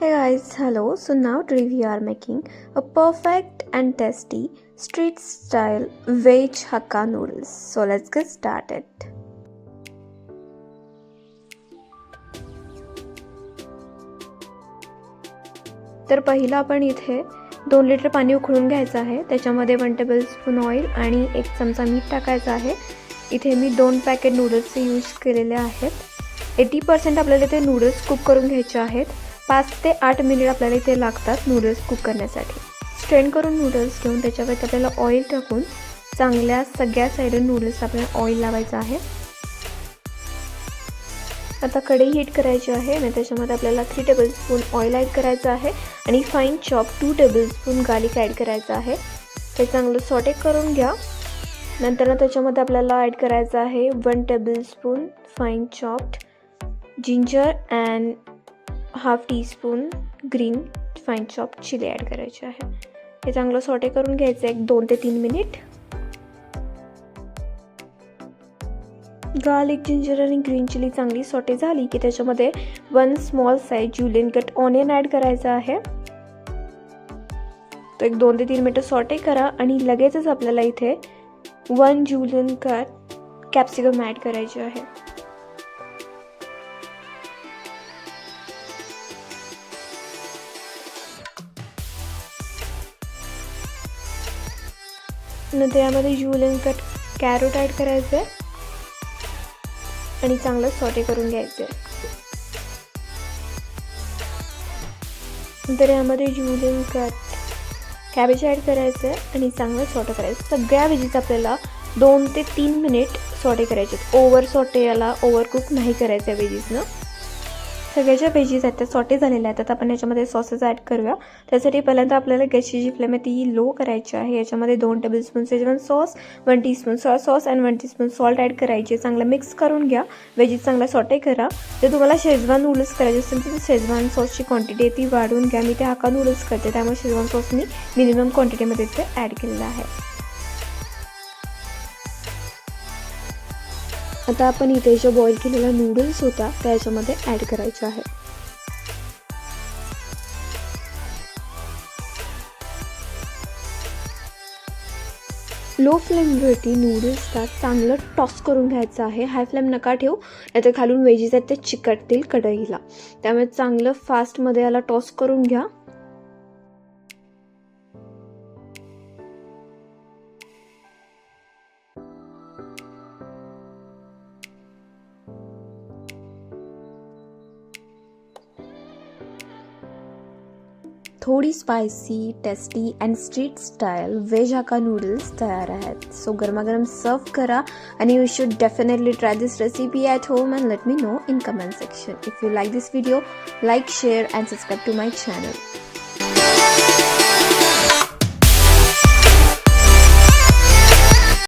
Hey guys, hello. So now today we are making a perfect and tasty street style veg hakka noodles. So let's get started. तर पहिलं आपण इथे दोन litre पाणी उकळून घ्यायचं आहे त्याच्यामध्ये वन टेबल स्पून ऑइल आणि एक चमचा मीठ टाकायचं आहे इथे मी दोन पॅकेट नूडल्सचे यूज केलेले आहेत एटी पर्सेंट आपल्याला इथे नूडल्स कुक करून घ्यायचे आहेत पाच ते आठ मिनिट आपल्याला इथे लागतात नूडल्स कुक करण्यासाठी. स्ट्रेन करून नूडल्स घेऊन त्याच्यावरती आपल्याला ऑइल टाकून चांगल्या सगळ्या साईडून नूडल्स आपल्याला ऑइल लावायचं आहे. आता कढई हीट करायची आहे आणि त्याच्यामध्ये आपल्याला थ्री टेबलस्पून ऑइल ॲड करायचं आहे आणि fine chop two tablespoon garlic add करायचं आहे. ते चांगलं सॉटे करून घ्या. नंतर त्याच्यामध्ये आपल्याला ॲड करायचं आहे one tablespoon fine chopped ginger and half teaspoon green fine chop chilli add करायचे आहे. हे चांगलं सॉटे करून घ्यायचं एक दोन ते तीन मिनिट. गार्लिक जिंजर आणि ग्रीन चिली चांगली सॉटे झाली की त्याच्यामध्ये one small size julienne cut onion add करायचा आहे. तो एक दोन ते तीन मिनटं सॉटे करा आणि लगेचच आपल्याला इथे one julienne cut capsicum add करायचे आहे. नंतर यामध्ये जुलियन कट कॅरोट ॲड करायचं आहे. आणि चांगलं सॉटे करून घ्यायचं आहे. नंतर यामध्ये जुलियन कट कॅबेज ॲड करायचं आहे आणि चांगलं सॉटे करायचं. सगळ्या व्हेजीज आपल्याला दोन ते तीन मिनिट सॉटे करायचे ओव्हर सॉटे याला ओव्हर कुक नाही करायचं आहे व्हेजीजनं सगळ्या ज्या वेजीज आहेत त्या सॉटे झालेल्या आहेत. आता आपण याच्यामध्ये सॉसेस ॲड करूया. त्यासाठी पहिल्यांदा आपल्याला गॅसची जी फ्लेम आहे ती लो करायची आहे. याच्यामध्ये दोन tablespoon Schezwan sauce one teaspoon sauce sauce and one teaspoon salt add करायचे चांगलं मिक्स करून घ्या. वेजीज चांगला सॉटे करा. जर तुम्हाला शेजवान नूडल्स करायचे असेल तर शेजवान सॉसची क्वांटिटी आहे ती वाढवून घ्या. मी ते हाका नूडल्स करते त्यामुळे शेजवान सॉस मी मिनिमम क्वांटिटीमध्ये ते ॲड केलेलं आहे. आता आपण इथे जो बॉईल केलेला नूडल्स होता त्या याच्यामध्ये ॲड करायचा आहे. लो फ्लेमवरती नूडल्सला चांगलं टॉस करून घ्यायचं आहे. हाय फ्लेम नका ठेवू नाहीतर खालून वेजीज आहेत ते चिकटतील कढईला. त्यामुळे चांगलं फास्टमध्ये याला टॉस करून घ्या. थोडी spicy tasty and street style veg hakka noodles तयार आहेत सो गरमागरम सर्व करा आणि you should definitely try this recipe at home and let me know in comment section if you like this video like share and subscribe to my channel